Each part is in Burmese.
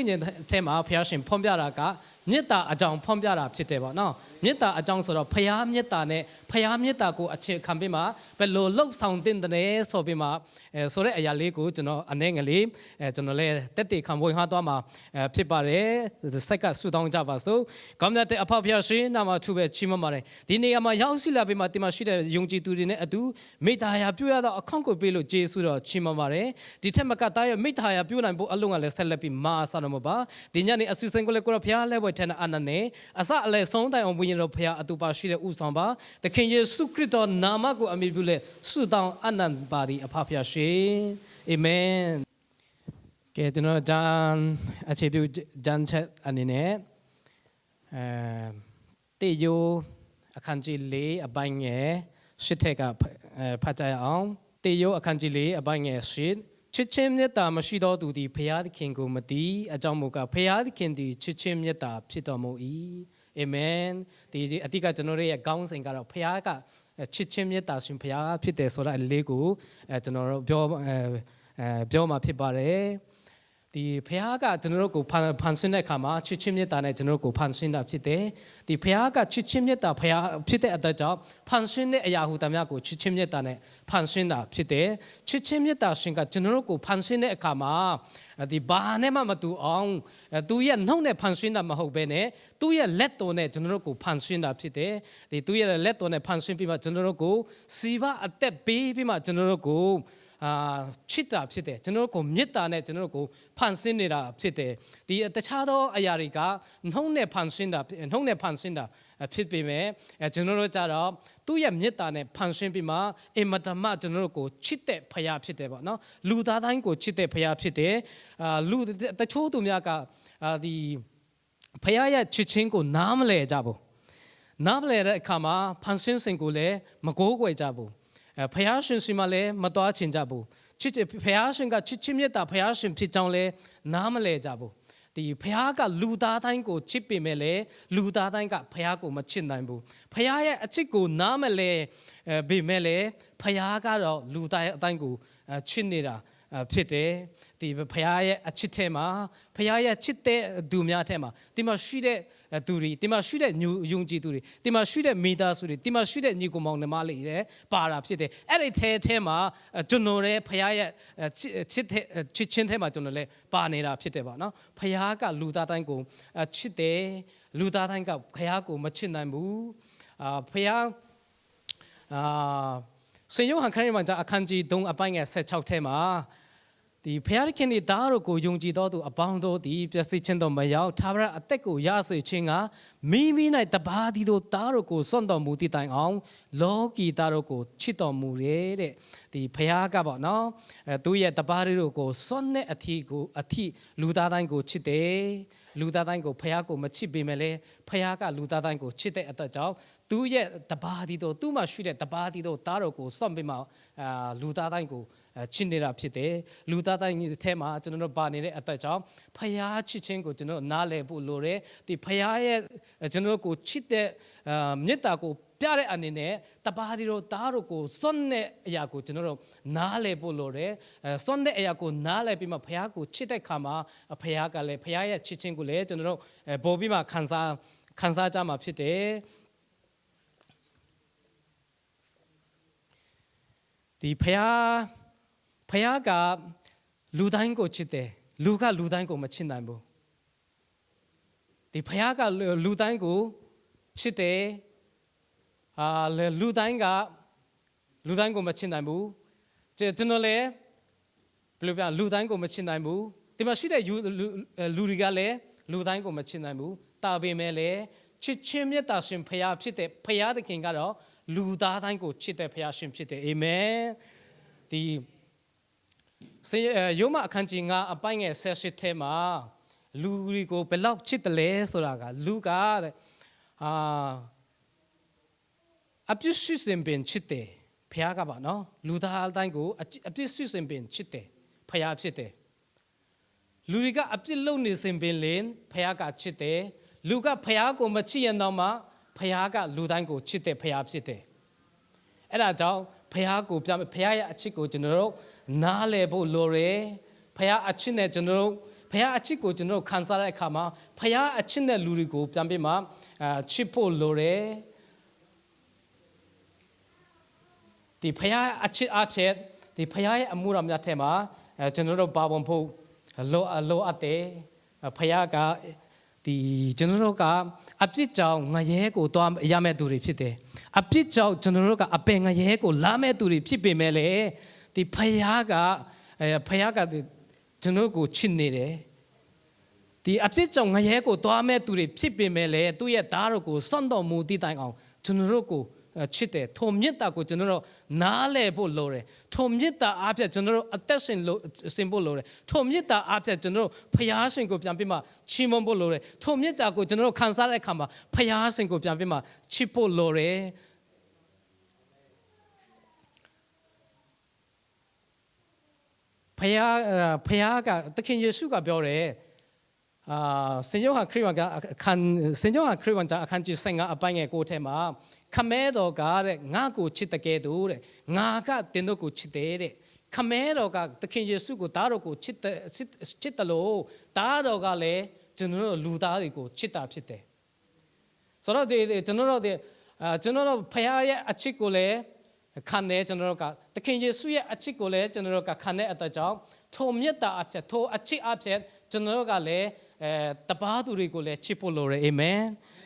ဉ္ဇဉ်ထဲမှာဖခင်ရှင်ဖွင့်ပြတာကမေတ္တာအကြောင်းဖွင့်ပြတာဖြစ်တယ်ပေါ့နော်မေတ္တာအကြောင်းဆိုတော့ဖခင်မေတ္တာနဲ့ဖခင်မေတ္တာကိုအခြေခံပြီးမှဘယ်လိုလှုပ်ဆောင်တင်တယ်ဆိုပြီးမှအဲဆိုတဲ့အရာလေးကိုကျွန်တော်အနေငယ်လေးအဲကျွန်တော်လည်းတက်တေခံဝင်ဟာသွားမှာအဲဖြစ်ပါတယ်စိတ်ကဆူတောင်းကြပါစို့ကောင်းတဲ့အဖဖခင်ရှင်နာမထူပဲချီးမွမ်းပါတယ်ဒီနေရာမှာရောက်ရှိလာပြီးမှဒီမှာရှိတဲ့ယုံကြည်သူတွေနဲ့အတူမေတ္တာရာပြုရသောအခွင့်ကိုပေးလို့ယေရှုတော်ချီးမွမ်းပါတယ်ဒီထက်မကတားရဲ့မေတ္တာရာပြုနိုင်ဖို့အလုံးကလည်းဆက်လက်ပြီးမာဆာတော်မပါဒီညနေအစီအစဉ်ကိုလည်းကိုရဖခင်လက်ဝဲထဲနဲ့အနနဲ့အစအလဲဆုံးတိုင်အောင်ဝိညာဉ်တော်ဖခင်အတူပါရှိတဲ့ဥဆောင်ပါသခင်ယေရှုခရစ်တော်နာမကိုအမိပြုလဲဆုတောင်းအနန္တပါသည်အဖဖခင်ရှင်အာမင်ကဲကျွန်တော်ဂျန်အခြေပြုဂျန်ချက်အနေနဲ့အဲတေယိုအခန်းကြီး၄အပိုင်းငယ်ရှစ်ထက်ကအဲဖတ်ကြရအောင်တေယိုအခန်းကြီး၄အပိုင်းငယ်ရှစ် ချစ်ချင်းမြတ်တာမရှိသောသူသည်ဖျားသခင်ကိုမသိအကြောင်းမူကားဖျားသခင်သည်ချစ်ချင်းမြတ်တာဖြစ်တော်မူ၏အာမင်ဒီအတိတ်ကကျွန်တော်တို့ရဲ့ကောင်းစဉ်ကတော့ဖျားကချစ်ချင်းမြတ်တာရှင်ဖျားဖြစ်တယ်ဆိုတာအလေးကိုအဲကျွန်တော်တို့ပြောအဲအဲပြောมาဖြစ်ပါတယ် ဒီဖះကကျွန်တော်တို့ကိုဖန်ဖန်ဆင်းတဲ့အခါမှာချစ်ချင်းမြတ်တာနဲ့ကျွန်တော်တို့ကိုဖန်ဆင်းတာဖြစ်တယ်။ဒီဖះကချစ်ချင်းမြတ်တာဖះဖြစ်တဲ့အတွက်ကြောင့်ဖန်ဆင်းတဲ့အရာဟူသမျှကိုချစ်ချင်းမြတ်တာနဲ့ဖန်ဆင်းတာဖြစ်တယ်။ချစ်ချင်းမြတ်တာရှင်ကကျွန်တော်တို့ကိုဖန်ဆင်းတဲ့အခါမှာဒီဘာနဲ့မှမတူအောင်သူရဲ့နှုတ်နဲ့ဖန်ဆင်းတာမဟုတ်ဘဲနဲ့သူ့ရဲ့လက်တော်နဲ့ကျွန်တော်တို့ကိုဖန်ဆင်းတာဖြစ်တယ်။ဒီသူ့ရဲ့လက်တော်နဲ့ဖန်ဆင်းပြီးမှကျွန်တော်တို့ကိုစီဘအသက်ပေးပြီးမှကျွန်တော်တို့ကို အာချစ်တာဖြစ်တယ်ကျွန်တော်တို့ကိုမေတ္တာနဲ့ကျွန်တော်တို့ကိုဖန်ဆင်းနေတာဖြစ်တယ်ဒီတခြားသောအရာတွေကနှုံးနဲ့ဖန်ဆင်းတာနှုံးနဲ့ဖန်ဆင်းတာဖြစ်ပေမဲ့အဲကျွန်တော်တို့ကြတော့သူ့ရဲ့မေတ္တာနဲ့ဖန်ဆင်းပြီးမှအင်မတမကျွန်တော်တို့ကိုချစ်တဲ့ဖရာဖြစ်တယ်ပေါ့နော်လူသားတိုင်းကိုချစ်တဲ့ဖရာဖြစ်တယ်အာလူတချို့သူများကအာဒီဖရာရဲ့ချစ်ချင်းကိုနားမလဲကြဘူးနားမလဲတဲ့အခါမှာဖန်ဆင်းစဉ်ကိုလည်းမကိုးကွယ်ကြဘူး အဲဖယားရှင်စီမလည်းမတော်ချင်ကြဘူးချစ်ဖယားရှင်ကချစ်ချင်းမြတ်တာဖယားရှင်ဖြစ်ကြောင်းလဲနားမလဲကြဘူးဒီဖယားကလူသားတိုင်းကိုချစ်ပေမဲ့လေလူသားတိုင်းကဖယားကိုမချစ်နိုင်ဘူးဖယားရဲ့အချစ်ကိုနားမလဲအဲပေမဲ့လေဖယားကတော့လူသားအတိုင်းကိုချစ်နေတာ ဖြစ်တယ်ဒီဖခင်ရဲ့အချစ်ထဲမှာဖခင်ရဲ့ချစ်တဲ့သူများထဲမှာဒီမှာရှိတဲ့သူတွေဒီမှာရှိတဲ့ညူယုံကြည်သူတွေဒီမှာရှိတဲ့မိသားစုတွေဒီမှာရှိတဲ့ညီကောင်မောင်နှမလေးတွေပါတာဖြစ်တယ်အဲ့ဒီထဲထဲမှာကျွန်တော်ရဲ့ဖခင်ရဲ့ချစ်တဲ့ချစ်ချင်းထဲမှာကျွန်တော်လည်းပါနေတာဖြစ်တယ်ပေါ့နော်ဖခင်ကလူသားတိုင်းကိုချစ်တယ်လူသားတိုင်းကဖခင်ကိုမချစ်နိုင်ဘူးအာဖခင်အာစင်ယောဟန်ခရစ်ယာန်အခန်းကြီး3အပိုင်းငယ်16ထဲမှာ ဒီဖခင်၏သားတို့ကိုယုံကြည်တော်သူအပေါင်းတို့သည်ပျက်စီးခြင်းတော့မရောက်သာဝရအသက်ကိုရစေခြင်းကမိမိ၌တပါးသည်တို့သားတို့ကိုစွန့်တော်မူတည်တိုင်အောင်လောကီသားတို့ကိုချစ်တော်မူတယ်တဲ့ ဒီဖခင်ကပေါ့နော်အဲသူရဲ့တပါးတို့ကိုစွန့်တဲ့အထီးကိုအထီးလူသားတိုင်းကိုချစ်တယ်လူသားတိုင်းကိုဖះကိုမချစ်ပေမဲ့လည်းဖះကလူသားတိုင်းကိုချစ်တဲ့အတွက်ကြောင့်သူ့ရဲ့တပါးဒီတော့သူ့မှာရှိတဲ့တပါးဒီတော့တားတော်ကိုစွန့်ပြီးမှအာလူသားတိုင်းကိုချစ်နေတာဖြစ်တယ်လူသားတိုင်းအထဲမှာကျွန်တော်တို့ပါနေတဲ့အသက်ကြောင့်ဖះချစ်ခြင်းကိုကျွန်တော်နားလည်ဖို့လိုတယ်ဒီဖះရဲ့ကျွန်တော်တို့ကိုချစ်တဲ့မေတ္တာကို ပြတဲ့အနေနဲ့တပါးဒီတို့သားတို့ကိုစွန့်တဲ့အရာကိုကျွန်တော်တို့နားလည်ဖို့လိုတယ်အဲစွန့်တဲ့အရာကိုနားလည်ပြီးမှဖះကိုချစ်တဲ့ခါမှာဖះကလည်းဖះရဲ့ချစ်ခြင်းကိုလည်းကျွန်တော်တို့ပေါ်ပြီးမှခံစားခံစားကြမှာဖြစ်တယ်ဒီဖះဖះကလူတိုင်းကိုချစ်တယ်လူကလူတိုင်းကိုမချစ်နိုင်ဘူးဒီဖះကလူတိုင်းကိုချစ်တယ် အာလူတိုင်းကလူတိုင်းကိုမချစ်နိုင်ဘူးကျွန်တော်လည်းဘယ်လိုပြလူတိုင်းကိုမချစ်နိုင်ဘူးဒီမှာရှိတဲ့လူတွေကလည်းလူတိုင်းကိုမချစ်နိုင်ဘူးတာပေမဲ့လည်းချစ်ချင်းမြတ်တာရှင်ဖခင်ဖြစ်တဲ့ဖခင်သခင်ကတော့လူသားတိုင်းကိုချစ်တဲ့ဖခင်ရှင်ဖြစ်တယ်အာမင်ဒီစေယောမအခန်းကြီး9အပိုင်းငယ်78ထဲမှာလူတွေကိုဘယ်လောက်ချစ်တယ်လဲဆိုတာကလူကအာ အပြစ်ရှိစင်ပင်ချစ်တယ်ဖះကပါနော်လူသားအတိုင်းကိုအပြစ်ရှိစင်ပင်ချစ်တယ်ဖះဖြစ်တယ်လူတွေကအပြစ်လုပ်နေစင်ပင်လင်ဖះကချစ်တယ်လူကဖះကိုမချစ်ရင်တော့မှဖះကလူတိုင်းကိုချစ်တယ်ဖះဖြစ်တယ်အဲ့ဒါကြောင့်ဖះကိုပြဖះရဲ့အချစ်ကိုကျွန်တော်တို့နားလည်ဖို့လိုတယ်ဖះအချစ်နဲ့ကျွန်တော်တို့ဖခင်အချစ်ကိုကျွန်တော်တို့ခံစားတဲ့အခါမှာဖခင်အချစ်တဲ့လူတွေကိုပြန်ပြီးမှအာချစ်ဖို့လိုတယ် ဒီဖခင်အချစ်အဖြစ်ဒီဖခင်ရဲ့အမှုတော်များထဲမှာအဲကျွန်တော်တို့ပါဝင်ဖို့လိုလိုအပ်တယ်ဖခင်ကဒီကျွန်တော်တို့ကအပြစ်ကြောင့်ငရဲကိုတွားရမဲ့သူတွေဖြစ်တယ်အပြစ်ကြောင့်ကျွန်တော်တို့ကအပင်ငရဲကိုလာမဲ့သူတွေဖြစ်ပေမဲ့လေဒီဖခင်ကအဲဖခင်ကဒီကျွန်တော်တို့ကိုချစ်နေတယ်ဒီအပြစ်ကြောင့်ငရဲကိုတွားမဲ့သူတွေဖြစ်ပေမဲ့လေသူ့ရဲ့သားတော်ကိုစွန့်တော်မူတည်တိုင်အောင်ကျွန်တော်တို့ကို ချစ်တယ်ထုံမြတ်တာကိုကျွန်တော်တို့နားလည်ဖို့လိုတယ်ထုံမြတ်တာအားဖြင့်ကျွန်တော်တို့အသက်ရှင်လို့စင်ဖို့လိုတယ်ထုံမြတ်တာအားဖြင့်ကျွန်တော်တို့ဖျားရှင်ကိုပြန်ပြီးမှချီးမွမ်းဖို့လိုတယ်ထုံမြတ်တာကိုကျွန်တော်တို့ခံစားတဲ့အခါမှာဖျားရှင်ကိုပြန်ပြီးမှချစ်ဖို့လိုတယ်ဖျားဖျားကသခင်ယေရှုကပြောတယ်အာစင်ယောဟာခရစ်ဝင်ကအခန်းစင်ယောဟာခရစ်ဝင်ကအခန်းကြီး15အပိုင်းငယ်ကိုထဲမှာ ခမဲတော်ကတဲ့ငါကိုချစ်တကယ်တို့တဲ့ငါကတင်တို့ကိုချစ်တယ်တဲ့ခမဲတော်ကသခင်ယေရှုကိုသားတော်ကိုချစ်တဲ့ချစ်တယ်လို့သားတော်ကလည်းကျွန်တော်တို့လူသားတွေကိုချစ်တာဖြစ်တယ်ဆိုတော့ဒီကျွန်တော်တို့ဒီအာကျွန်တော်တို့ဖခင်ရဲ့အချစ်ကိုလည်းခံတယ်ကျွန်တော်တို့ကသခင်ယေရှုရဲ့အချစ်ကိုလည်းကျွန်တော်တို့ကခံတဲ့အတကြောင့် ထိုမြတ်တာအဖြစ်ထိုအချစ်အဖြစ်ကျွန်တော်တို့ကလည်းအဲတပားသူတွေကိုလည်းချစ်ဖို့လိုတယ်အာမင်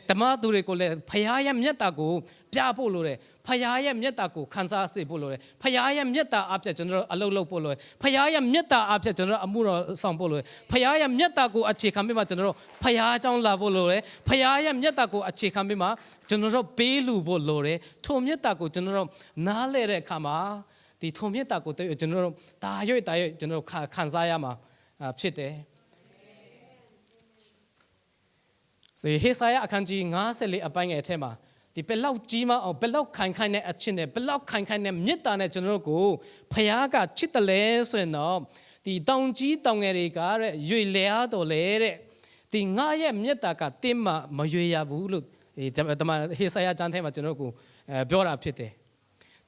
တမန်သူတွေကိုလည်းဖခင်ရဲ့မြတ်တာကိုပြဖို့လိုတယ်ဖခင်ရဲ့မြတ်တာကိုခံစားစေဖို့လိုတယ်ဖခင်ရဲ့မြတ်တာအဖြစ်ကျွန်တော်တို့အလုပ်လုပ်ဖို့လိုတယ်ဖခင်ရဲ့မြတ်တာအဖြစ်ကျွန်တော်တို့အမှုတော်ဆောင်ဖို့လိုတယ်ဖခင်ရဲ့မြတ်တာကိုအခြေခံပြီးမှကျွန်တော်တို့ဖခင်အကြောင်းလာဖို့လိုတယ်ဖခင်ရဲ့မြတ်တာကိုအခြေခံပြီးမှကျွန်တော်တို့ပေးလူဖို့လိုတယ်ထိုမြတ်တာကိုကျွန်တော်တို့နားလဲတဲ့အခါမှာ ဒီထုံမြတ်တာကိုကျွန်တော်တို့တာရွေ့တာရွေ့ကျွန်တော်တို့ခံစားရမှာဖြစ်တယ်ဒီဟေစာယအခန်းကြီး54အပိုင်းငယ်အထက်မှာဒီဘယ်လောက်ကြီးမအောင်ဘယ်လောက်ခိုင်ခိုင်တဲ့အချင်းနဲ့ဘယ်လောက်ခိုင်ခိုင်တဲ့မေတ္တာနဲ့ကျွန်တော်တို့ကိုဖခင်ကချစ်တယ်လဲဆိုရင်တော့ဒီတောင်ကြီးတောင်ငယ်တွေကတဲ့ရွေလဲအားတော်လဲတဲ့ဒီငါရဲ့မေတ္တာကတင်းမမရွေရဘူးလို့ဒီတမန်ဟေစာယကျမ်းထဲမှာကျွန်တော်တို့ကိုအဲပြောတာဖြစ်တယ်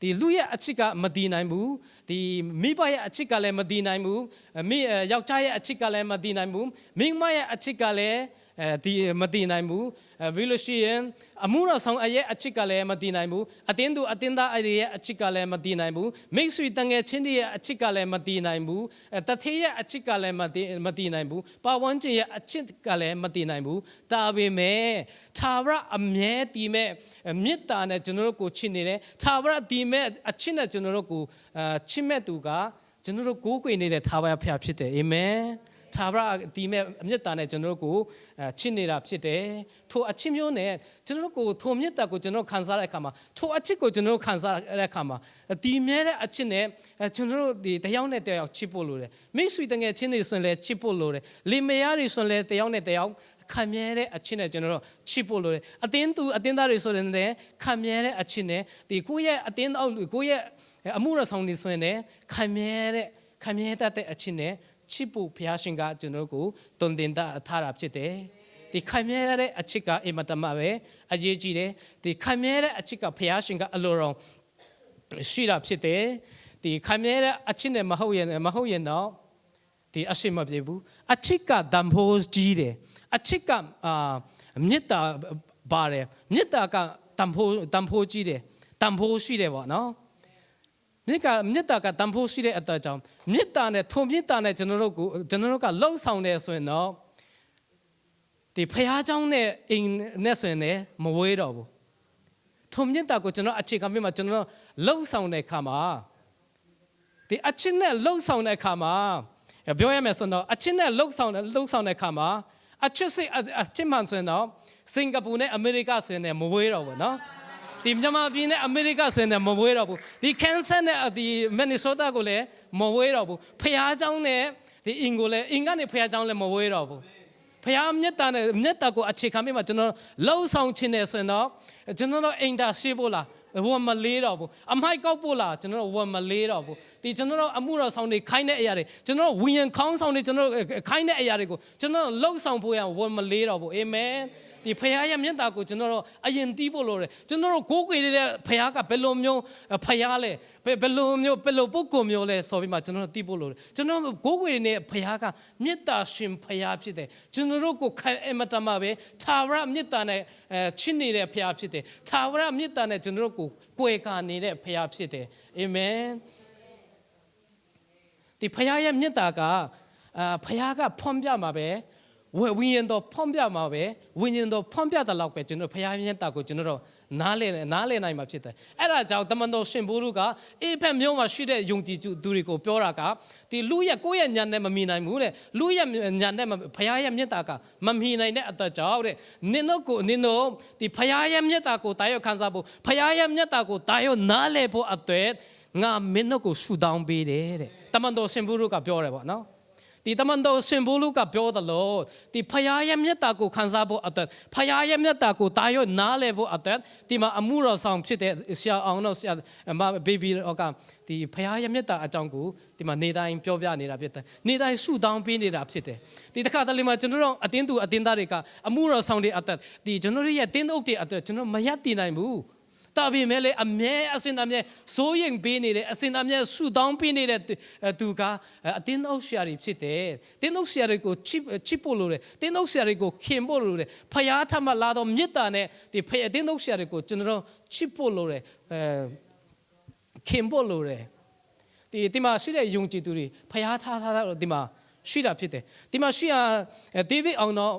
ဒီလူရဲ့အချစ်ကမတည်နိုင်ဘူးဒီမိဘရဲ့အချစ်ကလည်းမတည်နိုင်ဘူးမိယောက်ျားရဲ့အချစ်ကလည်းမတည်နိုင်ဘူးမိန်းမရဲ့အချစ်ကလည်း အဲဒီမတည်နိုင်ဘူးအဲပြီးလို့ရှိရင်အမှုတော်ဆောင်အရဲ့အချစ်ကလည်းမတည်နိုင်ဘူးအတင်းသူအတင်းသားအရဲ့အချစ်ကလည်းမတည်နိုင်ဘူးမိတ်ဆွေတငယ်ချင်းတွေရဲ့အချစ်ကလည်းမတည်နိုင်ဘူးအဲတထေးရဲ့အချစ်ကလည်းမတည်မတည်နိုင်ဘူးပါဝန်းကျင်ရဲ့အချစ်ကလည်းမတည်နိုင်ဘူးဒါပေမဲ့သာဝရအမြဲတည်မဲ့မေတ္တာနဲ့ကျွန်တော်တို့ကိုချစ်နေတယ်သာဝရတည်မဲ့အချစ်နဲ့ကျွန်တော်တို့ကိုအဲချစ်မဲ့သူကကျွန်တော်တို့ကိုးကွယ်နေတဲ့သာဝရဖျားဖြစ်တယ်အာမင် သာဗရာဒီမဲ့အမြတ်တာနဲ့ကျွန်တော်တို့ကိုချစ်နေတာဖြစ်တယ်ထိုအချစ်မျိုးနဲ့ကျွန်တော်တို့ကိုထိုမြတ်တာကိုကျွန်တော်ခံစားတဲ့အခါမှာထိုအချစ်ကိုကျွန်တော်ခံစားတဲ့အခါမှာဒီမြဲတဲ့အချစ်နဲ့ကျွန်တော်တို့ဒီတယောက်နဲ့တယောက်ချစ်ဖို့လိုတယ်မိတ်ဆွေတငယ်ချင်းတွေဆိုရင်လည်းချစ်ဖို့လိုတယ်လင်မယားတွေဆိုရင်လည်းတယောက်နဲ့တယောက်ခံမြဲတဲ့အချစ်နဲ့ကျွန်တော်တို့ချစ်ဖို့လိုတယ်အတင်းသူအတင်းသားတွေဆိုရင်လည်းခံမြဲတဲ့အချစ်နဲ့ဒီကိုယ့်ရဲ့အတင်းအောက်ကိုယ့်ရဲ့အမှုရဆောင်နေဆိုရင်လည်းခံမြဲတဲ့ခံမြဲတတ်တဲ့အချစ်နဲ့ ချစ်ဖို့ဘုရားရှင်ကကျွန်တော်ကိုတုံတင်တာထားတာဖြစ်တယ်ဒီခိုင်မြဲတဲ့အချစ်ကအင်မတန်မှပဲအရေးကြီးတယ်ဒီခိုင်မြဲတဲ့အချစ်ကဘုရားရှင်ကအလိုတော်ရှိတာဖြစ်တယ်ဒီခိုင်မြဲတဲ့အချစ်နဲ့မဟုတ်ရင်မဟုတ်ရင်တော့ဒီအရှိမပြေဘူးအချစ်ကဒံဖိုးကြီးတယ်အချစ်ကအာမေတ္တာပါတယ်မေတ္တာကတံဖိုးတံဖိုးကြီးတယ်တံဖိုးရှိတယ်ပေါ့နော် မြစ်ကမြစ်တာကတန်ဖိုးရှိတဲ့အတကြောင့်မြစ်တာနဲ့ထုံမြစ်တာနဲ့ကျွန်တော်တို့ကိုကျွန်တော်တို့ကလှုပ်ဆောင်တယ်ဆိုရင်တော့ဒီဖះเจ้าနဲ့အိမ်နဲ့ဆိုရင်လည်းမဝေးတော့ဘူးထုံမြစ်တာကိုကျွန်တော်အခြေခံပြီးမှကျွန်တော်လှုပ်ဆောင်တဲ့အခါမှာဒီအချင်းနဲ့လှုပ်ဆောင်တဲ့အခါမှာပြောရမယ်ဆိုတော့အချင်းနဲ့လှုပ်ဆောင်တဲ့လှုပ်ဆောင်တဲ့အခါမှာအချစ်စိအချစ်မှန်ဆိုရင်တော့စင်ကာပူနဲ့အမေရိကဆိုရင်လည်းမဝေးတော့ဘူးเนาะ ဒီမြန်မာပြည်နဲ့အမေရိကဆိုရင်လည်းမဝေးတော့ဘူးဒီကန်ဆာနဲ့ဒီမင်နီဆိုတာကိုလည်းမဝေးတော့ဘူးဖះเจ้าနဲ့ဒီအင်ကိုလည်းအင်ကနေဖះเจ้าလည်းမဝေးတော့ဘူးဖះမြတ်တာနဲ့မြတ်တာကိုအခြေခံပြီးမှကျွန်တော်လှုပ်ဆောင်ခြင်းနဲ့ဆိုရင်တော့ကျွန်တော်တို့အိမ်သာရှိဖို့လား ဝန်မလေးတော့ဘူးအမိုက်ကောက်ဖို့လားကျွန်တော်တို့ဝန်မလေးတော့ဘူးဒီကျွန်တော်တို့အမှုတော်ဆောင်တွေခိုင်းတဲ့အရာတွေကျွန်တော်တို့ဝိညာဉ်ခေါင်းဆောင်တွေကျွန်တော်တို့ခိုင်းတဲ့အရာတွေကိုကျွန်တော်တို့လှုပ်ဆောင်ဖို့ရဝန်မလေးတော့ဘူးအာမင်ဒီဖခင်ရဲ့မြတ်တာကိုကျွန်တော်တို့အရင်တီးဖို့လိုတယ်ကျွန်တော်တို့ကိုးကွယ်တဲ့ဖခင်ကဘယ်လိုမျိုးဖခင်လဲဘယ်လိုမျိုးဘယ်လိုပုဂ္ဂိုလ်မျိုးလဲဆိုပြီးမှကျွန်တော်တို့တီးဖို့လိုတယ်ကျွန်တော်ကိုးကွယ်နေတဲ့ဖခင်ကမြတ်တာရှင်ဖခင်ဖြစ်တယ်ကျွန်တော်တို့ကိုခိုင်အမတမပဲသာဝရမြတ်တာနဲ့အဲချစ်နေတဲ့ဖခင်ဖြစ်တယ်သာဝရမြတ်တာနဲ့ကျွန်တော်တို့ကိုကွယ်ကာနေတဲ့ဖခင်ဖြစ်တယ်အာမင်ဒီဖခင်ရဲ့မြတ်တာကအာဖခင်ကဖွင့်ပြမှာပဲဝဝိညာဉ်တော်ဖွင့်ပြမှာပဲဝိညာဉ်တော်ဖွင့်ပြတဲ့လောက်ပဲကျွန်တော်ဖခင်မြတ်တာကိုကျွန်တော်တို့ နားလည်နားလည်နိုင်မှာဖြစ်တယ်အဲ့ဒါကြောင့်တမန်တော်ရှင်ဘိုးတို့ကအေဖက်မျိုးမှာရှိတဲ့ယုံကြည်သူတွေကိုပြောတာကဒီလူရဲ့ကိုယ့်ရဲ့ညာနဲ့မမီနိုင်ဘူးတဲ့လူရဲ့ညာနဲ့ဖခင်ရဲ့မြတ်တာကမမီနိုင်တဲ့အတကြောင့်တဲ့နင်တို့ကိုနင်တို့ဒီဖခင်ရဲ့မြတ်တာကိုတာရောက်ခံစားဖို့ဖခင်ရဲ့မြတ်တာကိုတာရောက်နားလည်ဖို့အတွက်ငါမင်းတို့ကိုဆူတောင်းပေးတယ်တဲ့တမန်တော်ရှင်ဘိုးတို့ကပြောတယ်ပေါ့နော် ဒီတမန်တော်ရှင်ဘိုးလူကပြောတယ်လို့ဒီဖယားရဲ့မြတ်တာကိုခံစားဖို့အတွက်ဖယားရဲ့မြတ်တာကိုတာရောနားလဲဖို့အတွက်ဒီမှာအမှုတော်ဆောင်ဖြစ်တဲ့ဆရာအောင်တော့ဆရာမဘေဘီတော့ကဒီဖယားရဲ့မြတ်တာအကြောင်းကိုဒီမှာနေတိုင်းပြောပြနေတာဖြစ်တယ်နေတိုင်းဆုတောင်းပေးနေတာဖြစ်တယ်ဒီတစ်ခါတလေမှာကျွန်တော်တို့အတင်းသူအတင်းသားတွေကအမှုတော်ဆောင်တွေအတွက်ဒီကျွန်တော်တို့ရဲ့တင်းအုပ်တွေအတွက်ကျွန်တော်မရတည်နိုင်ဘူး တာပြီမဲ့လေအမြဲအစင်အမြဲစိုးရင်ပေးနေတယ်အစင်အမြဲဆူတောင်းပေးနေတဲ့သူကအတင်းအုပ်ရှာတွေဖြစ်တယ်တင်းအုပ်ရှာတွေကိုချစ်ချစ်ဖို့လိုတယ်တင်းအုပ်ရှာတွေကိုခင်ဖို့လိုတယ်ဖယားထမလာတော့မြစ်တာနဲ့ဒီဖယားတင်းအုပ်ရှာတွေကိုကျွန်တော်ချစ်ဖို့လိုတယ်အဲခင်ဖို့လိုတယ်ဒီဒီမှာရှိတဲ့ယုံကြည်သူတွေဖယားထားထားတော့ဒီမှာရှိတာဖြစ်တယ်ဒီမှာရှိရဒေးဗစ်အောင်တော့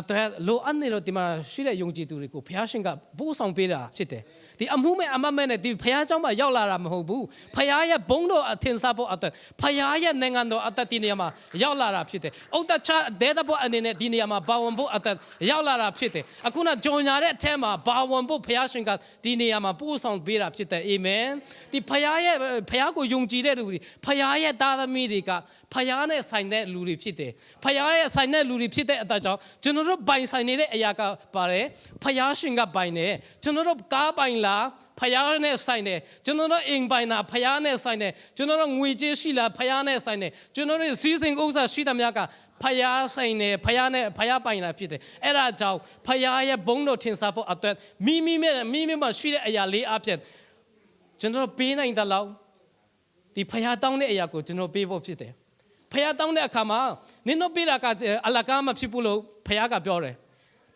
အတွက်လိုအပ်နေတော့ဒီမှာရှိတဲ့ယုံကြည်သူတွေကိုဘုရားရှင်ကပို့ဆောင်ပေးတာဖြစ်တယ်ဒီအမှုမဲ့အမမဲ့နဲ့ဒီဘုရားเจ้าမှာရောက်လာတာမဟုတ်ဘူးဘုရားရဲ့ဘုန်းတော်အထင်ရှားဖို့အတွက်ဘုရားရဲ့နိုင်ငံတော်အသက်ဒီနေရာမှာရောက်လာတာဖြစ်တယ်ဥဒ္ဒချဒေသဘောအနေနဲ့ဒီနေရာမှာဘာဝင်ဖို့အသက်ရောက်လာတာဖြစ်တယ်အခုနကြော်ညာတဲ့အထက်မှာဘာဝင်ဖို့ဘုရားရှင်ကဒီနေရာမှာပို့ဆောင်ပေးတာဖြစ်တယ်အာမင်ဒီဘုရားရဲ့ဘုရားကိုယုံကြည်တဲ့လူတွေဘုရားရဲ့သားသမီးတွေကဘုရားနဲ့ဆိုင်တဲ့လူတွေဖြစ်တယ်ဘုရားရဲ့ဆိုင်တဲ့လူတွေဖြစ်တဲ့အတကြောင့်ကျွန်တော် ်တို့ပိုင်ဆိုင်နေတဲ့အရာကပါတယ်ဖယားရှင်ကပိုင်တယ်ကျွန်တော်တို့ကားပိုင်လားဖယားနဲ့ဆိုင်တယ်ကျွန်တော်တို့အိမ်ပိုင်တာဖယားနဲ့ဆိုင်တယ်ကျွန်တော်တို့ငွေကြေးရှိလားဖယားနဲ့ဆိုင်တယ်ကျွန်တော်တို့စီးစိမ်ဥစ္စာရှိသမျှကဖယားဆိုင်တယ်ဖယားနဲ့ဖယားပိုင်တာဖြစ်တယ်အဲ့ဒါကြောင့်ဖယားရဲ့ဘုန်းတော်ထင်ရှားဖို့အတွက်မိမိမဲ့မိမိမှာရှိတဲ့အရာလေးအဖြစ်ကျွန်တော်တို့ပေးနိုင်တဲ့လောက်ဒီဖယားတောင်းတဲ့အရာကိုကျွန်တော်ပေးဖို့ဖြစ်တယ် ဖះတောင်းတဲ့အခါမှာနင်တို့ပေးတာကအလကားမဖြစ်ဘူးလို့ဖះကပြောတယ်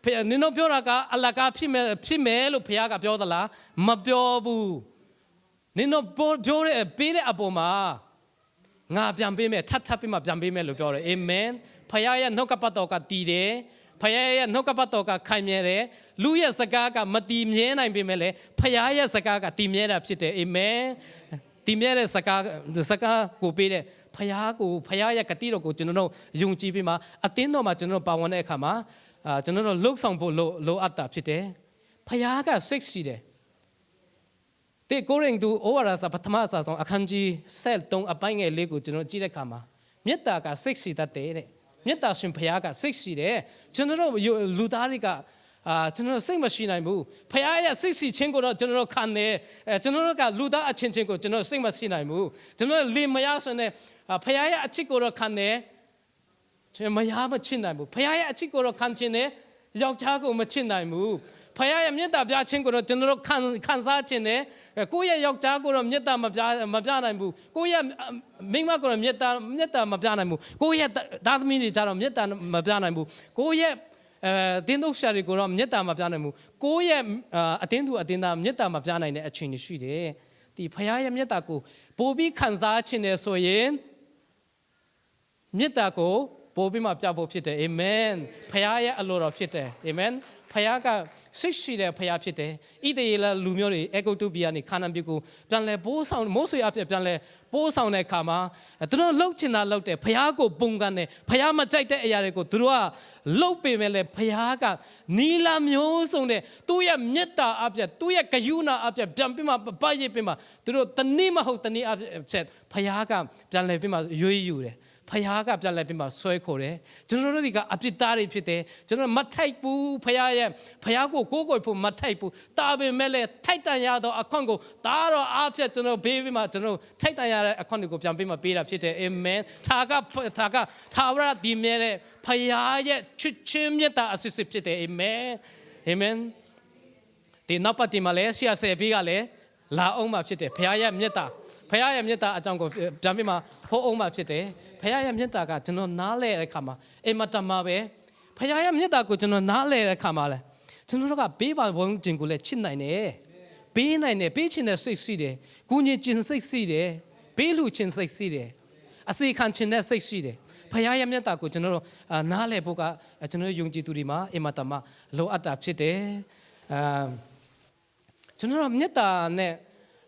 ဖះနင်တို့ပြောတာကအလကားဖြစ်မယ်ဖြစ်မယ်လို့ဖះကပြောသလားမပြောဘူးနင်တို့ပြောတဲ့ပေးတဲ့အပေါ်မှာငါပြန်ပေးမယ်ထပ်ထပ်ပြီးမှပြန်ပေးမယ်လို့ပြောတယ်အာမင်ဖះရဲ့နှုတ်ကပတ်တော်ကတည်တယ်ဖခင်ရဲ့နှုတ်ကပတ်တော်ကခိုင်မြဲတယ်လူရဲ့စကားကမတည်မြဲနိုင်ပေမဲ့လည်းဖခင်ရဲ့စကားကတည်မြဲတာဖြစ်တယ်အာမင် တည်မြဲတဲ့စကားစကားကိုပေးတဲ့ဖခင်ကိုဖခင်ရဲ့ဂတိတော်ကိုကျွန်တော်တို့ယုံကြည်ပြီးမှအတင်းတော်မှာကျွန်တော်တို့ပါဝင်တဲ့အခါမှာအာကျွန်တော်တို့လှုပ်ဆောင်ဖို့လိုလိုအပ်တာဖြစ်တယ်ဖခင်ကစိတ်ရှိတယ်တေကိုရင်သူဩဝါဒစာပထမစာဆောင်အခန်းကြီး73အပိုင်းငယ်လေးကိုကျွန်တော်ကြည့်တဲ့အခါမှာမေတ္တာကစိတ်ရှိတတ်တယ်တဲ့မေတ္တာရှင်ဖခင်ကစိတ်ရှိတယ်ကျွန်တော်တို့လူသားတွေက အာကျွန်တော်စိတ်မရှိနိုင်ဘူးဖခင်ရဲ့စိတ်စီချင်းကိုတော့ကျွန်တော်ခံတယ်အဲကျွန်တော်တို့ကလူသားအချင်းချင်းကိုကျွန်တော်စိတ်မရှိနိုင်ဘူးကျွန်တော်လေမရဆိုနေဖခင်ရဲ့အချစ်ကိုတော့ခံတယ်ကျွန်မရမချစ်နိုင်ဘူးဖခင်ရဲ့အချစ်ကိုတော့ခံချင်တယ်ယောက်ျားကိုမချစ်နိုင်ဘူးဖခင်ရဲ့မေတ္တာပြခြင်းကိုတော့ကျွန်တော်ခံခံစားခြင်းနဲ့ကိုယ့်ရဲ့ယောက်ျားကိုတော့မေတ္တာမပြမပြနိုင်ဘူးကိုယ့်ရဲ့မိန်းမကိုတော့မေတ္တာမေတ္တာမပြနိုင်ဘူးကိုယ့်ရဲ့သားသမီးတွေကြတော့မေတ္တာမပြနိုင်ဘူးကိုယ့်ရဲ့ အဲတင်းတို့ရှာတွေကိုတော့မေတ္တာမပြနိုင်ဘူးကိုယ့်ရဲ့အတင်းသူအတင်းသားမေတ္တာမပြနိုင်တဲ့အချိန်ရှိတယ်ဒီဖခင်ရဲ့မေတ္တာကိုပို့ပြီးခံစားခြင်းနဲ့ဆိုရင်မေတ္တာကို ပို့ပြီးမှပြဖို့ဖြစ်တယ်အာမင်ဖခင်ရဲ့အလိုတော်ဖြစ်တယ်အာမင်ဖခင်ကစိတ်ရှိတဲ့ဖခင်ဖြစ်တယ်ဣသေလလူမျိုးတွေအေဂုတုပြည်ကနေခါနန်ပြည်ကိုပြန်လဲပိုးဆောင်မိုးဆွေအဖြစ်ပြန်လဲပိုးဆောင်တဲ့အခါမှာသူတို့လှုပ်ချင်တာလှုပ်တယ်ဖခင်ကိုပုံကန်တယ်ဖခင်မကြိုက်တဲ့အရာတွေကိုသူတို့ကလှုပ်ပေမဲ့လဲဖခင်ကနီလာမျိုးစုံတဲ့သူ့ရဲ့မေတ္တာအဖြစ်သူ့ရဲ့ဂယုဏအဖြစ်ပြန်ပြီးမှပတ်ရစ်ပြီးမှသူတို့တနည်းမဟုတ်တနည်းအဖြစ်ဖခင်ကပြန်လဲပြီးမှရွေးယူတယ် ဖဖခင်ကပြန်လဲပြီးမှဆွဲခေါ်တယ်ကျွန်တော်တို့ဒီကအပြစ်သားတွေဖြစ်တယ်ကျွန်တော်မထိုက်ဘူးဖခင်ရဲ့ဖခင်ကိုကိုးကွယ်ဖို့မထိုက်ဘူးတာပင်မဲ့လဲထိုက်တန်ရသောအခွင့်ကိုဒါတော့အားဖြင့်ကျွန်တော်ဘေးပြီးမှကျွန်တော်ထိုက်တန်ရတဲ့အခွင့်ကိုပြန်ပြီးမှပေးတာဖြစ်တယ်အာမင်သာကသာကသာဝရဒီမြဲတဲ့ဖခင်ရဲ့ချစ်ချင်းမြတ်တာအစစ်စစ်ဖြစ်တယ်အာမင်အာမင်ဒီနောက်ပတ်ဒီမှာလဲဆရာဆယ်ပြီးကလည်းလာအောင်မှဖြစ်တယ်ဖခင်ရဲ့မြတ်တာ ဖခင်ရဲ့မြတ်တာအကြောင်းကိုပြန်ပြီးမှဟောအောင်မှဖြစ်တယ်ဖခင်ရဲ့မြတ်တာကကျွန်တော်နားလဲတဲ့ခါမှာအိမ်မတမပဲဖခင်ရဲ့မြတ်တာကိုကျွန်တော်နားလဲတဲ့ခါမှာလဲကျွန်တော်တို့ကဘေးပါဘုံကျင်ကိုလည်းချစ်နိုင်တယ်ပေးနိုင်တယ်ပေးချင်တဲ့စိတ်ရှိတယ်ကိုကြီးကျင်စိတ်ရှိတယ်ပေးလူချင်စိတ်ရှိတယ်အစီခံချင်တဲ့စိတ်ရှိတယ်ဖခင်ရဲ့မြတ်တာကိုကျွန်တော်တို့အာနားလဲဖို့ကကျွန်တော်တို့ယုံကြည်သူတွေမှာအိမ်မတမလိုအပ်တာဖြစ်တယ်အာကျွန်တော်တို့မြတ်တာနဲ့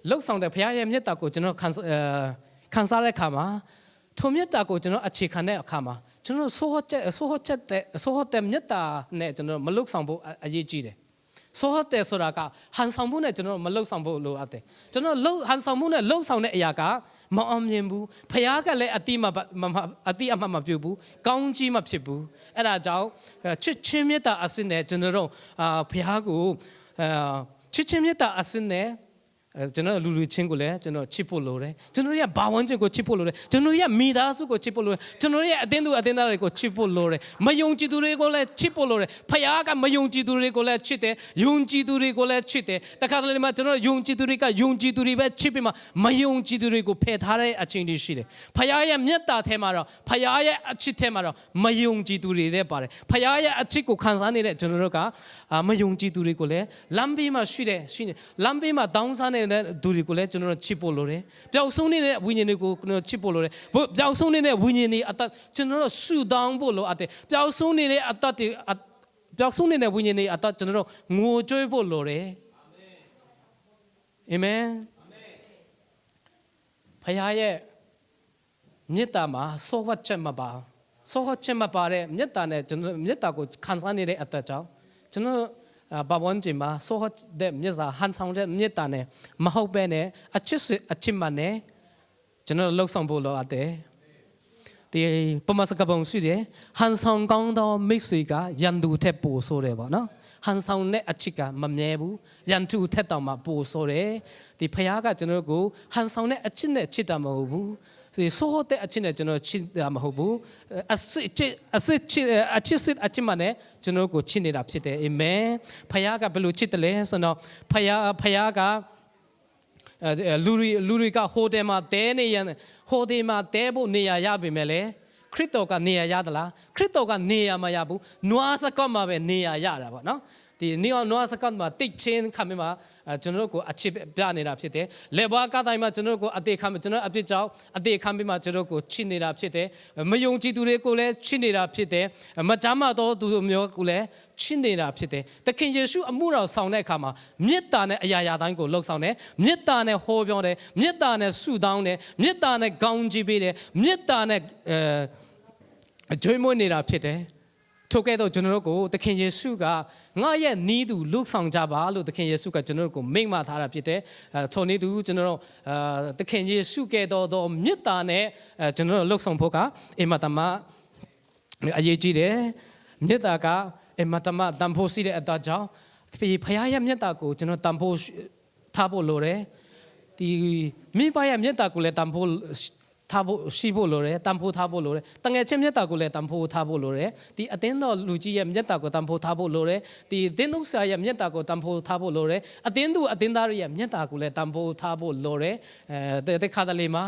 လှုပ်ဆောင်တဲ့ဖခင်ရဲ့မြတ်တာကိုကျွန်တော်ခံအဲခံစားတဲ့အခါမှာထုံမြတ်တာကိုကျွန်တော်အခြေခံတဲ့အခါမှာကျွန်တော်ဆိုးဟချက်ဆိုးဟချက်တဲ့ဆိုးဟတဲ့မြတ်တာနဲ့ကျွန်တော်မလှုပ်ဆောင်ဖို့အရေးကြီးတယ်ဆိုးဟတဲ့ဆိုတာကဟန်ဆောင်မှုနဲ့ကျွန်တော်မလှုပ်ဆောင်ဖို့လိုအပ်တယ်ကျွန်တော်လှုပ်ဟန်ဆောင်မှုနဲ့လှုပ်ဆောင်တဲ့အရာကမအောင်မြင်ဘူးဖခင်ကလည်းအတိမအတိအမှမပြုတ်ဘူးကောင်းကြီးမဖြစ်ဘူးအဲ့ဒါကြောင့်ချစ်ချင်းမြတ်တာအစစ်နဲ့ကျွန်တော်တို့အာဖခင်ကိုအာချစ်ချင်းမြတ်တာအစစ်နဲ့ အဲကျွန်တော်လူလူချင်းကိုလည်းကျွန်တော်ချစ်ဖို့လိုတယ်ကျွန်တော်ရဲ့ဘာဝန်းကျင်ကိုချစ်ဖို့လိုတယ်ကျွန်တော်ရဲ့မိသားစုကိုချစ်ဖို့လိုတယ်ကျွန်တော်ရဲ့အတင်းသူအတင်းသားတွေကိုချစ်ဖို့လိုတယ်မယုံကြည်သူတွေကိုလည်းချစ်ဖို့လိုတယ်ဖခင်ကမယုံကြည်သူတွေကိုလည်းချစ်တယ်ယုံကြည်သူတွေကိုလည်းချစ်တယ်တခါတလေမှာကျွန်တော်ယုံကြည်သူတွေကယုံကြည်သူတွေပဲချစ်ပြီးမှမယုံကြည်သူတွေကိုဖယ်ထားတဲ့အချိန်တွေရှိတယ်ဖခင်ရဲ့မြတ်တာထဲမှာတော့ဖခင်ရဲ့အချစ်ထဲမှာတော့မယုံကြည်သူတွေလည်းပါတယ်ဖခင်ရဲ့အချစ်ကိုခံစားနေတဲ့ကျွန်တော်တို့ကအာမယုံကြည်သူတွေကိုလည်းလမ်းဘေးမှာရှိတယ်ရှိနေလမ်းဘေးမှာတောင်းစားနေတဲ့သူတွေကိုလည်းကျွန်တော်တို့ချစ်ဖို့လိုတယ်ပျောက်ဆုံးနေတဲ့ဝိညာဉ်တွေကိုကျွန်တော်ချစ်ဖို့လိုတယ်ဘို့ပျောက်ဆုံးနေတဲ့ဝိညာဉ်တွေအသက်ကျွန်တော်တို့ဆူတောင်းဖို့လိုအပ်တယ်ပျောက်ဆုံးနေတဲ့အသက်တွေအပျောက်ဆုံးနေတဲ့ဝိညာဉ်တွေအသက်ကျွန်တော်တို့ငိုကြွေးဖို့လိုတယ်အာမင်ဖခင်ရဲ့မေတ္တာမှာဆောဝတ်ချက်မပါဆောဝတ်ချက်မပါတဲ့မေတ္တာနဲ့ကျွန်တော်မေတ္တာကိုခံစားနေတဲ့အသက်ကြောင့်ကျွန်တော် ဘာဝန်ကျင်မှာဆောဟတ်တဲ့မြတ်စာဟန်ဆောင်တဲ့မြတ်တာနဲ့မဟုတ်ပဲနဲ့အချစ်စစ်အချစ်မှနဲ့ကျွန်တော်လှုပ်ဆောင်ဖို့လိုအပ်တယ်ဒီပမစကပုံရှိတယ်ဟန်ဆောင်ကောင်းသောမိတ်ဆွေကရန်သူထက်ပိုဆိုးတယ်ပေါ့နော် ဟန်ဆောင်တဲ့အချစ်ကမမြဲဘူးရန်သူထက်တောင်မှပိုဆိုးတယ်ဒီဖခင်ကကျွန်တော်ကိုဟန်ဆောင်တဲ့အချစ်နဲ့ချစ်တာမဟုတ်ဘူးဒီဆိုးတဲ့အချစ်နဲ့ကျွန်တော်ချစ်တာမဟုတ်ဘူးအစစ်ချစ်အစစ်ချစ်အချစ်စစ်အချစ်မှနဲ့ကျွန်တော်ကိုချစ်နေတာဖြစ်တယ်အာမင်ဖခင်ကဘယ်လိုချစ်တယ်လဲဆိုတော့ဖခင်ဖခင်ကအဲလူတွေလူတွေကဟိုတယ်မှာတဲနေရဟိုတယ်မှာတဲဖို့နေရာရပြီမဲ့လေ ခရစ်တော်ကနေရာရသလားခရစ်တော်ကနေရာမရဘူးနွားစကော့မှာပဲနေရာရတာပေါ့နော် ဒီနေအောင်နွားစကော့မှာတိတ်ချင်းခံမိမှာကျွန်တော်တို့ကိုအချစ်ပြနေတာဖြစ်တယ်လေဘွားကတိုင်းမှာကျွန်တော်တို့ကိုအသေးခံကျွန်တော်အပြစ်ကြောင့်အသေးခံပြီးမှကျွန်တော်ကိုချစ်နေတာဖြစ်တယ်မယုံကြည်သူတွေကိုလည်းချစ်နေတာဖြစ်တယ်မကြမ်းမတော်သူမျိုးကိုလည်းချစ်နေတာဖြစ်တယ်သခင်ယေရှုအမှုတော်ဆောင်တဲ့အခါမှာမေတ္တာနဲ့အရာရာတိုင်းကိုလှုပ်ဆောင်တယ်မေတ္တာနဲ့ဟောပြောတယ်မေတ္တာနဲ့ဆုတောင်းတယ်မေတ္တာနဲ့ကောင်းချီးပေးတယ်မေတ္တာနဲ့အဲအကျွေးမွေးနေတာဖြစ်တယ် ထို့ကဲ့သို့ကျွန်တော်တို့ကိုသခင်ယေရှုကငါရဲ့နီးသူလုဆောင်ကြပါလို့သခင်ယေရှုကကျွန်တော်တို့ကိုမိန့်မထားတာဖြစ်တယ်အဲထိုနည်းသူကျွန်တော်တို့အာသခင်ယေရှုကဲ့သို့သောမေတ္တာနဲ့အဲကျွန်တော်တို့လုဆောင်ဖို့ကအင်မတမအရေးကြီးတယ်မေတ္တာကအင်မတမတန်ဖို့ရှိတဲ့အတကြောင့်ဖခင်ရဲ့မေတ္တာကိုကျွန်တော်တန်ဖို့ထားဖို့လိုတယ်ဒီမိဘရဲ့မေတ္တာကိုလည်းတန်ဖို့ ထားဖို့ရှိဖို့လိုတယ်တန်ဖိုးထားဖို့လိုတယ်တငယ်ချင်းမြတ်တာကိုလည်းတန်ဖိုးထားဖို့လိုတယ်ဒီအသင်းတော်လူကြီးရဲ့မြတ်တာကိုတန်ဖိုးထားဖို့လိုတယ်ဒီအသင်းသူဆရာရဲ့မြတ်တာကိုတန်ဖိုးထားဖို့လိုတယ်အသင်းသူအသင်းသားရဲ့မြတ်တာကိုလည်းတန်ဖိုးထားဖို့လိုတယ်အဲတဲ့ခါတလေမှာ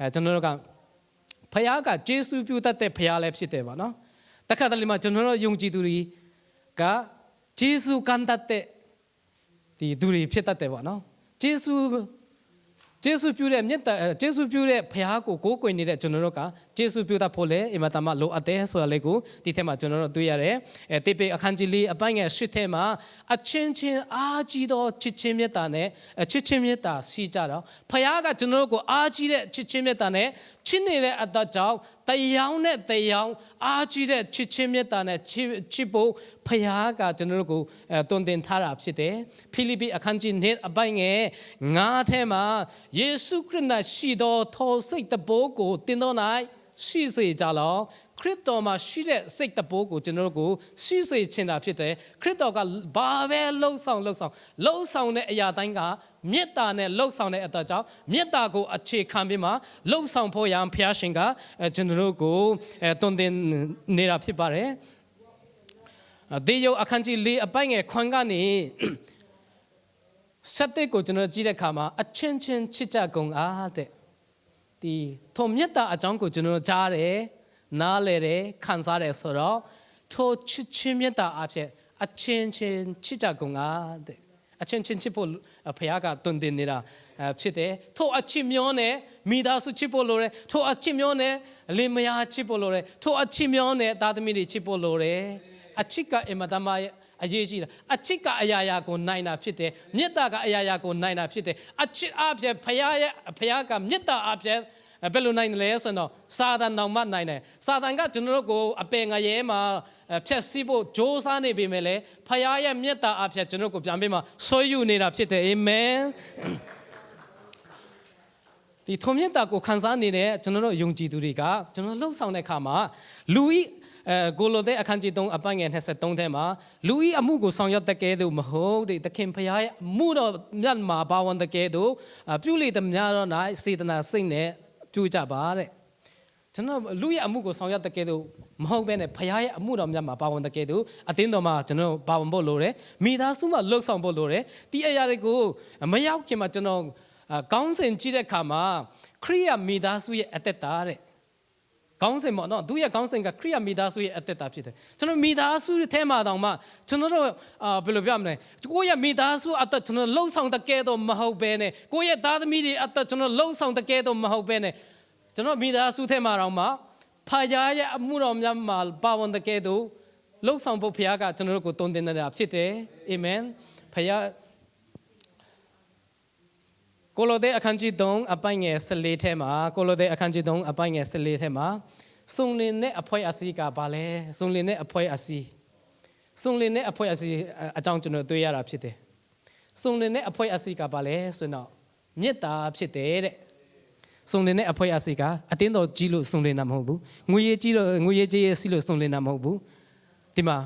အဲကျွန်တော်တို့ကဖခင်ကဂျေစုပြုတတ်တဲ့ဖခင်လည်းဖြစ်တယ်ပါနော်တခါတလေမှာကျွန်တော်တို့ယုံကြည်သူတွေကဂျေစုကန်တတ်တဲ့ဒီသူတွေဖြစ်တတ်တယ်ပေါ့နော်ဂျေစု ကျေးဇူးပြုတဲ့မြတ်တာကျေးဇူးပြုတဲ့ဘုရားကိုကိုးကွယ်နေတဲ့ကျွန်တော်တို့က ကျေးဇူးပြုတတ်ဖို့လေအင်မတန်မှလိုအပ်တယ်ဆိုတာလေးကိုဒီထဲမှာကျွန်တော်တို့တွေ့ရတယ်အဲတေပေအခန်းကြီးလေးအပိုင်းငယ်ရှစ်ထဲမှာအချင်းချင်းအားကြီးသောချစ်ချင်းမြတ်တာနဲ့ချစ်ချင်းမြတ်တာစီကြတော့ဘုရားကကျွန်တော်တို့ကိုအားကြီးတဲ့ချစ်ချင်းမြတ်တာနဲ့ချစ်နေတဲ့အတ္တကြောင့်တရားနဲ့တရားအားကြီးတဲ့ချစ်ချင်းမြတ်တာနဲ့ချစ်ချစ်ဖို့ဖခင်ကကျွန်တော်တို့ကိုအဲတွင်တင်ထားတာဖြစ်တယ်ဖိလိပ္ပိအခန်းကြီး1အပိုင်းငယ်9ထဲမှာယေရှုခရစ်၌ရှိသောထောစိတ်တဘိုးကိုတင်တော်၌ ရှိစေကြလောခရစ်တော်မှာရှိတဲ့စိတ်တပိုးကိုကျွန်တော်တို့ကိုရှိစေချင်တာဖြစ်တယ်ခရစ်တော်ကဘာပဲလှုပ်ဆောင်လှုပ်ဆောင်လှုပ်ဆောင်တဲ့အရာတိုင်းကမေတ္တာနဲ့လှုပ်ဆောင်တဲ့အတကြောင့်မေတ္တာကိုအခြေခံပြီးမှလှုပ်ဆောင်ဖို့ရန်ဖျားရှင်ကအဲကျွန်တော်တို့ကိုအဲတွင်တင်နေတာဖြစ်ပါတယ်ဒေယုအခန်းကြီး၄အပိုင်ငယ်ခွန်ကနေဆက်တဲ့ကိုကျွန်တော်ကြည့်တဲ့အခါမှာအချင်းချင်းချစ်ကြကုန်အားတဲ့ ဒီထိုမြတ်တာအကြောင်းကိုကျွန်တော်ကြားတယ်နားလဲတယ်ခံစားတယ်ဆိုတော့ထိုချစ်ချင်းမြတ်တာအဖြစ်အချင်းချင်းချစ်ကြကုန်အားတဲ့အချင်းချင်းချစ်ဖို့ဖခင်ကတွင်တင်နေတာအဲဖြစ်တယ်ထိုအချစ်မျိုးနဲ့မိသားစုချစ်ဖို့လိုတယ်ထိုအချစ်မျိုးနဲ့လင်မယားချစ်ဖို့လိုတယ်ထိုအချစ်မျိုးနဲ့သားသမီးတွေချစ်ဖို့လိုတယ်အချစ်ကအင်မတန်မှ အရေးကြီးတာအချစ်ကအရာရာကိုနိုင်တာဖြစ်တယ်မေတ္တာကအရာရာကိုနိုင်တာဖြစ်တယ်အချစ်အဖြစ်ဖခင်ရဲ့ဖခင်ကမေတ္တာအဖြစ်ဘယ်လိုနိုင်လဲဆိုတော့စာတန်နောင်မနိုင်တယ်စာတန်ကကျွန်တော်တို့ကိုအပင်ငရဲမှာဖြတ်စည်းဖို့ဂျိုးစားနေပေမဲ့လည်းဖခင်ရဲ့မေတ္တာအဖြစ်ကျွန်တော်တို့ကိုပြန်ပြီးမှဆွေးယူနေတာဖြစ်တယ်အာမင်ဒီထုံမြတ်တာကိုခန်းစားနေတဲ့ကျွန်တော်တို့ယုံကြည်သူတွေကကျွန်တော်လှုပ်ဆောင်တဲ့အခါမှာလူဤ အဲကိုလိုတဲ့အခန်းကြီး3အပိုင်းငယ်23ထဲမှာလူဤအမှုကိုဆောင်ရွက်တဲ့ကဲသို့မဟုတ်တဲ့သခင်ဖရားရဲ့အမှုတော်မြတ်မှာပါဝင်တဲ့ကဲသို့ပြုလေသမျှတော့၌စေတနာစိတ်နဲ့ပြုကြပါတဲ့ကျွန်တော်လူရဲ့အမှုကိုဆောင်ရွက်တဲ့ကဲသို့မဟုတ်ဘဲနဲ့ဖရားရဲ့အမှုတော်မြတ်မှာပါဝင်တဲ့ကဲသို့အသင်းတော်မှာကျွန်တော်ပါဝင်ဖို့လိုတယ်မိသားစုမှာလှုပ်ဆောင်ဖို့လိုတယ်ဒီအရာတွေကိုမရောက်ခင်မှာကျွန်တော်ကောင်းစဉ်ကြည့်တဲ့အခါမှာခရိယမိသားစုရဲ့အသက်တာတဲ့ ကောင်းစင်ပေါ့နော်သူရဲ့ကောင်းစင်ကခရိယမိသားစုရဲ့အသက်တာဖြစ်တယ်ကျွန်တော်မိသားစုထဲမှာတောင်မှကျွန်တော်တို့အာဘယ်လိုပြောမလဲကိုယ့်ရဲ့မိသားစုအသက်ကျွန်တော်လှုပ်ဆောင်တဲ့ကဲတော့မဟုတ်ဘဲနဲ့ကိုယ့်ရဲ့သားသမီးတွေအသက်ကျွန်တော်လှုပ်ဆောင်တဲ့ကဲတော့မဟုတ်ဘဲနဲ့ကျွန်တော်မိသားစုထဲမှာတောင်မှဖာယာရဲ့အမှုတော်များမှာပါဝင်တဲ့ကဲတော့လှုပ်ဆောင်ဖို့ဖခင်ကကျွန်တော်တို့ကိုတုံတင်နေတာဖြစ်တယ်အာမင်ဖခင် ကိုလိုတဲ့အခန်းကြီး3အပိုင်းငယ်14ထဲမှာကိုလိုတဲ့အခန်းကြီး3အပိုင်းငယ်14ထဲမှာစုံလင်တဲ့အဖွဲအစည်းကဘာလဲစုံလင်တဲ့အဖွဲအစည်းစုံလင်တဲ့အဖွဲအစည်းအကြောင်းကျွန်တော်တွေ့ရတာဖြစ်တယ်စုံလင်တဲ့အဖွဲအစည်းကဘာလဲဆိုတော့မေတ္တာဖြစ်တယ်တဲ့စုံလင်တဲ့အဖွဲအစည်းကအတင်းတော်ကြီးလို့စုံလင်တာမဟုတ်ဘူးငွေရေးကြီးလို့ငွေရေးကြီးရေးစီးလို့စုံလင်တာမဟုတ်ဘူးဒီမှာ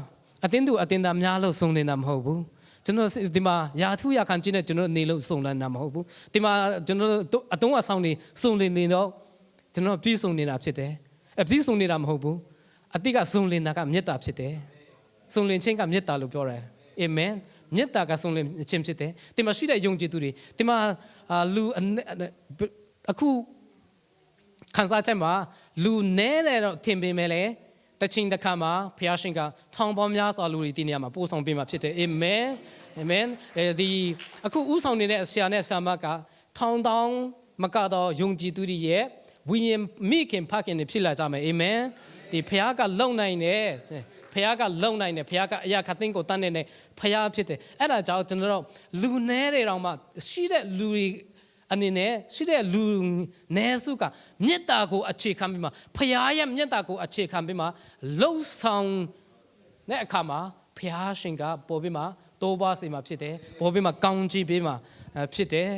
အတင်းသူအတင်းသားများလို့စုံလင်တာမဟုတ်ဘူး ကျွန်တော်ဒီမှာယာထုရခံချင်းနဲ့ကျွန်တော်နေလို့စုံလန်းတာမဟုတ်ဘူးဒီမှာကျွန်တော်အတုံးအဆောင်နေစုံလင်နေတော့ကျွန်တော်ပြည့်စုံနေတာဖြစ်တယ်အပြည့်စုံနေတာမဟုတ်ဘူးအတိကစုံလင်တာကမေတ္တာဖြစ်တယ်စုံလင်ခြင်းကမေတ္တာလို့ပြောတယ်အာမင်မေတ္တာကစုံလင်ခြင်းဖြစ်တယ်ဒီမှာရှိတဲ့ယုံကြည်သူတွေဒီမှာလူအခုခန်းစားချက်မှာလူနဲတယ်တော့ထင်ပေမဲ့လည်း တချင်းတစ်ခါမှာဖျားရှင်ကထောင်ပေါင်းများစွာလူတွေဒီနေရာမှာပို့ဆောင်ပေးမှာဖြစ်တယ်အာမင်အာမင်အဲဒီအခုဥဆောင်နေတဲ့ဆရာနဲ့ဆာမကထောင်တောင်းမကတော့ယုံကြည်သူတွေရဲ့ဝိညာဉ်မိခင်ဖခင်တွေဖြစ်လာကြမယ်အာမင်ဒီဖျားကလုံနိုင်တယ်ဖះကလုံနိုင်တယ်ဖះကအရာခသိန်းကိုတန်းနေတယ်ဖះဖြစ်တယ်အဲ့ဒါကြောင့်ကျွန်တော်တို့လူနဲတွေတောင်မှရှိတဲ့လူတွေ အနေနဲ့ရှိတဲ့လူနဲစုကမေတ္တာကိုအခြေခံပြီးမှဖခင်ရဲ့မေတ္တာကိုအခြေခံပြီးမှလှုပ်ဆောင်တဲ့အခါမှာဖခင်ရှင်ကပေါ်ပြီးမှတိုးပွားစေမှာဖြစ်တယ်ပေါ်ပြီးမှကောင်းကြီးပေးမှာဖြစ်တယ်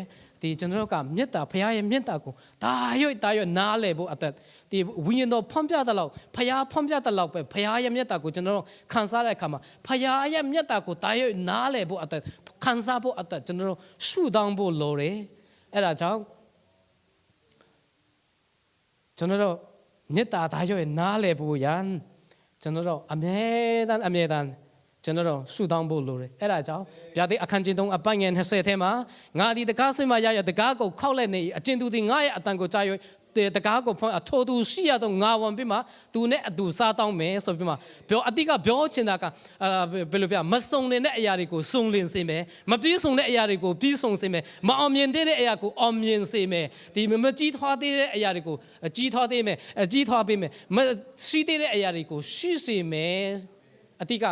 ဒီကျွန်တော်တို့ကမေတ္တာဖခင်ရဲ့မေတ္တာကိုဒါရွတ်ဒါရွတ်နားလည်ဖို့အသက်ဒီဝိညာဉ်တော်ဖွံ့ပြတဲ့လောက်ဖခင်ဖွံ့ပြတဲ့လောက်ပဲဖခင်ရဲ့မေတ္တာကိုကျွန်တော်တို့ခံစားတဲ့အခါမှာဖခင်ရဲ့မေတ္တာကိုဒါရွတ်နားလည်ဖို့အသက်ခံစားဖို့အသက်ကျွန်တော်တို့ရှုတောင်းဖို့လိုတယ် အဲ့ဒါကြောင့်ကျွန်တော်တို့မေတ္တာသားရွယ်နားလည်ဖို့ရန်ကျွန်တော်တို့အမြဲတမ်းအမြဲတမ်းကျွန်တော်တို့ဆုတောင်းဖို့လိုတယ်အဲ့ဒါကြောင့်ဗျာဒိအခန်းချင်း3အပိုင်ငယ်20ထဲမှာငါဒီတကားဆွေးမရရတကားကိုခောက်လက်နေအကျဉ်သူဒီငါရဲ့အတန်ကိုကြားရွ တဲ့တကားကိုဖွင့်အထိုးသူရှိရတော့ငါဝန်ပြီးမှသူနဲ့အတူစားတောင်းမယ်ဆိုပြီးမှပြောအတိကပြောချင်တာကအာဘယ်လိုပြမစုံလင်တဲ့အရာတွေကိုစုံလင်စေမယ်မပြည့်စုံတဲ့အရာတွေကိုပြည့်စုံစေမယ်မအောင်မြင်တဲ့အရာကိုအောင်မြင်စေမယ်ဒီမကြီးထွားသေးတဲ့အရာတွေကိုကြီးထွားသေးမယ်ကြီးထွားပေးမယ်မရှိသေးတဲ့အရာတွေကိုရှိစေမယ်အတိက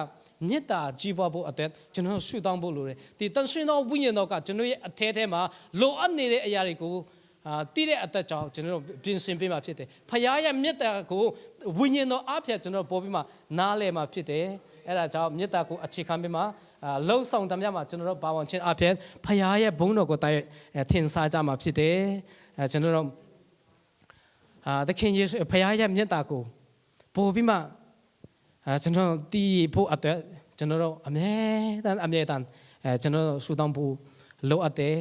မေတ္တာကြီးပွားဖို့အတွက်ကျွန်တော်ဆုတောင်းဖို့လိုတယ်ဒီတန်ရှင်သောဝိညာဉ်တော်ကကျွန်တော်ရဲ့အထဲထဲမှာလိုအပ်နေတဲ့အရာတွေကို အာတည်တဲ့အသက်ကြောင့်ကျွန်တော်တို့ပြင်ဆင်ပေးမှာဖြစ်တယ်ဖခင်ရဲ့မေတ္တာကိုဝိညာဉ်တော်အဖျက်ကျွန်တော်ပေါ်ပြီးမှနားလည်မှာဖြစ်တယ်အဲ့ဒါကြောင့်မေတ္တာကိုအခြေခံပြီးမှအာလှုပ်ဆောင်တမ်းမှာကျွန်တော်တို့ဘာဝင်ချင်းအဖျက်ဖခင်ရဲ့ဘုန်းတော်ကိုတိုက်ထင်ရှားကြမှာဖြစ်တယ်အဲကျွန်တော်တို့အာသခင်ယေရှုဖခင်ရဲ့မြတ်တာကိုပို့ပြီးမှအဲကျွန်တော်တည်ဖို့အတွက်ကျွန်တော်တို့အမြဲတမ်းအမြဲတမ်းအဲကျွန်တော်တို့ဆူတောင်းဖို့လိုအပ်တယ်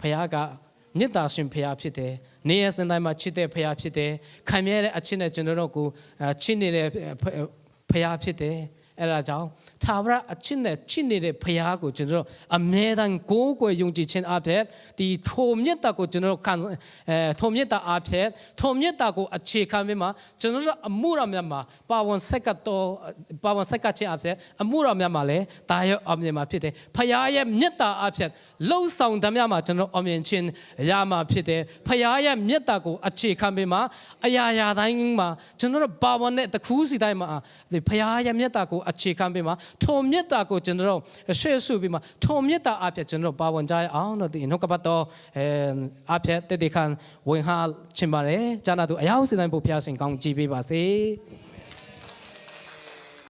ဖခင်က မြတ်တာရှင်ဖခင်ဖြစ်တယ်နေရစင်တိုင်းမှာချစ်တဲ့ဖခင်ဖြစ်တယ်ခံမြဲတဲ့အချစ်နဲ့ကျွန်တော်တို့ကိုအဲချစ်နေတဲ့ဖဖခင်ဖြစ်တယ် အဲ့ဒါကြောင့်သာဝရအချစ်နဲ့ချစ်နေတဲ့ဖခင်ကိုကျွန်တော်တို့အမြဲတမ်းကိုးကွယ်ယုံကြည်ခြင်းအဖြစ်ဒီထိုမြတ်တာကိုကျွန်တော်တို့ခံအဲထိုမြတ်တာအဖြစ်ထိုမြတ်တာကိုအခြေခံပြီးမှကျွန်တော်တို့အမှုရမြတ်မှာပါဝင်စက္ကတော်ပါဝင်စက္ကခြင်းအဖြစ်အမှုရမြတ်မှာလည်းဒါရအမြင်မှာဖြစ်တယ်ဖခင်ရဲ့မြတ်တာအဖြစ်လှုပ်ဆောင်သမျှမှာကျွန်တော်အမြင်ချင်းရမှာဖြစ်တယ်ဖခင်ရဲ့မြတ်တာကိုအခြေခံပြီးမှအရာရာတိုင်းမှာကျွန်တော်တို့ပါဝင်တဲ့တခုစီတိုင်းမှာဒီဖခင်ရဲ့မြတ်တာကိုအခြေခံပြီးမှထိုမြတ်တာကိုကျွန်တော်တို့ရှေ့ဆုပြီးမှထိုမြတ်တာအဖြစ်ကျွန်တော်တို့ပါဝင်ကြရအောင်လို့ဒီနှုတ်ကပတ်တော်အဲအဖြစ်တည်တည်ခံဝင်ဟာချင်ပါတယ်ဂျာနာတို့အယောက်စတိုင်းဖို့ဖျားရှင်ကောင်းကြည့်ပေးပါစေ